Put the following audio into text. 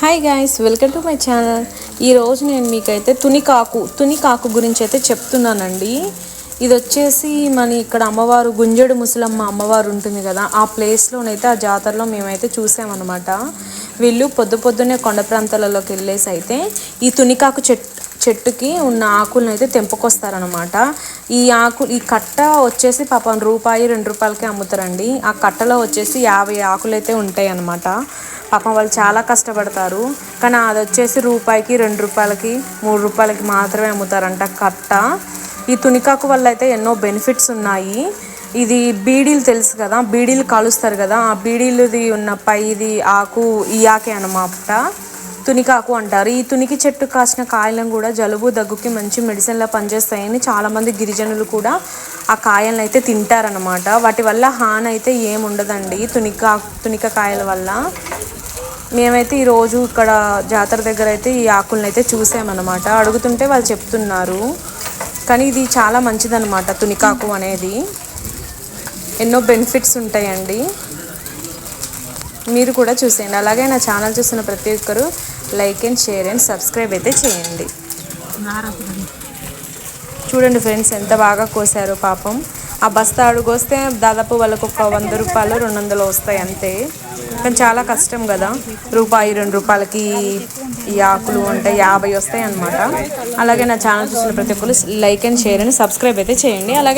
Hi guys welcome to my channel ఈరోజు నేను మీకైతే తునికాకు తునికాకు గురించి అయితే చెప్తున్నానండి. ఇది వచ్చేసి మన ఇక్కడ అమ్మవారు గుంజడు ముసలమ్మ అమ్మవారు ఉంటుంది కదా ఆ ప్లేస్లోనైతే ఆ జాతరలో మేమైతే చూసామన్నమాట. వీళ్ళు పొద్దు పొద్దున్నే కొండ ప్రాంతాలలోకి వెళ్ళేసి అయితే ఈ తునికాకు చెట్టు చెట్టుకి ఉన్న ఆకులను అయితే తెంపుకొస్తారనమాట ఈ ఆకు ఈ కట్ట వచ్చేసి పాపం రూపాయి రెండు రూపాయలకి అమ్ముతారండి. ఆ కట్టలో వచ్చేసి యాభై ఆకులు అయితే ఉంటాయి అన్నమాట పాపం వాళ్ళు చాలా కష్టపడతారు. కానీ అది వచ్చేసి రూపాయికి రెండు రూపాయలకి మూడు రూపాయలకి మాత్రమే అమ్ముతారంట కట్ట. ఈ తునికాకు వల్ల అయితే ఎన్నో బెనిఫిట్స్ ఉన్నాయి. ఇది బీడీలు తెలుసు కదా బీడీలు కాలుస్తారు కదా ఆ బీడీలుది ఉన్న పైది ఆకు ఈ ఆకే అనమాట తునికాకు అంటారు ఈ తునికి చెట్టు కాసిన కాయలను కూడా జలుబు దగ్గుకి మంచి మెడిసిన్లా పనిచేస్తాయని చాలామంది గిరిజనులు కూడా ఆ కాయలను అయితే తింటారనమాట వాటి వల్ల హాని అయితే ఏముండదండి. తునికా తునికాయల వల్ల. మేమైతే ఈరోజు ఇక్కడ జాతర దగ్గర అయితే ఈ ఆకులను అయితే చూసామన్నమాట. అడుగుతుంటే వాళ్ళు చెప్తున్నారు. కానీ ఇది చాలా మంచిదన్నమాట తునికాకు అనేది. ఎన్నో బెనిఫిట్స్ ఉంటాయండి. మీరు కూడా చూసేయండి. అలాగే నా ఛానల్ చూసిన ప్రతి ఒక్కరు like and share and subscribe అయితే చేయండి. చూడండి ఫ్రెండ్స్ ఎంత బాగా కోసారో పాపం. ఆ బస్తా అడుగొస్తే దాదాపు వాళ్ళకు ఒక వంద రూపాయలు రెండు వందలు వస్తాయి అంతే. కానీ చాలా కష్టం కదా. రూపాయి రెండు రూపాయలకి ఈ ఆకులు అంటే యాభై వస్తాయి అన్నమాట. అలాగే నా ఛానల్ చూసిన ప్రతి ఒక్కరు like and share and subscribe అయితే చేయండి. అలాగే